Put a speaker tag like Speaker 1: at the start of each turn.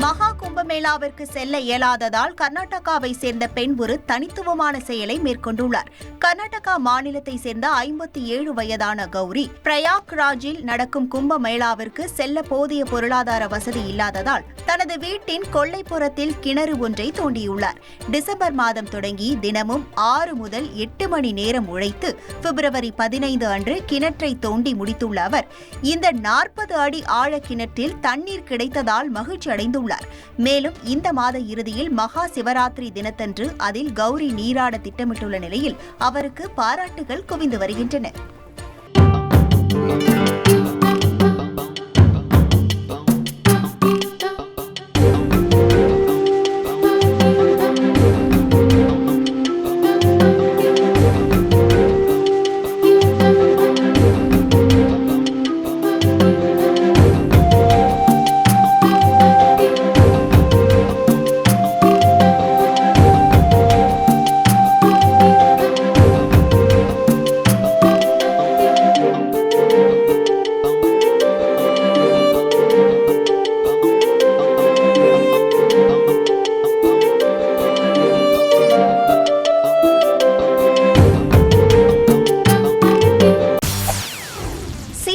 Speaker 1: மகா மேளாவிற்கு செல்ல இயலாததால் கர்நாடகாவை சேர்ந்த பெண் ஒரு தனித்துவமான செயலை மேற்கொண்டுள்ளார். கர்நாடகா மாநிலத்தை சேர்ந்த ஐம்பத்தி ஏழு வயதான கௌரி பிரயாக் ராஜில் நடக்கும் கும்பமேளாவிற்கு செல்ல போதிய பொருளாதார வசதி இல்லாததால் தனது வீட்டின் கொல்லைப்புறத்தில் கிணறு ஒன்றை தோண்டியுள்ளார். டிசம்பர் மாதம் தொடங்கி தினமும் ஆறு முதல் எட்டு மணி நேரம் உழைத்து பிப்ரவரி பதினைந்து அன்று கிணற்றை தோண்டி முடித்துள்ள அவர் இந்த நாற்பது அடி ஆழ கிணற்றில் தண்ணீர் கிடைத்ததால் மகிழ்ச்சி அடைந்துள்ளார் மேலும் இந்த மாத இறுதியில் மகா சிவராத்திரி தினத்தன்று அதில் கௌரி நீராட திட்டமிட்டுள்ள நிலையில் அவருக்கு பாராட்டுகள் குவிந்து வருகின்றன.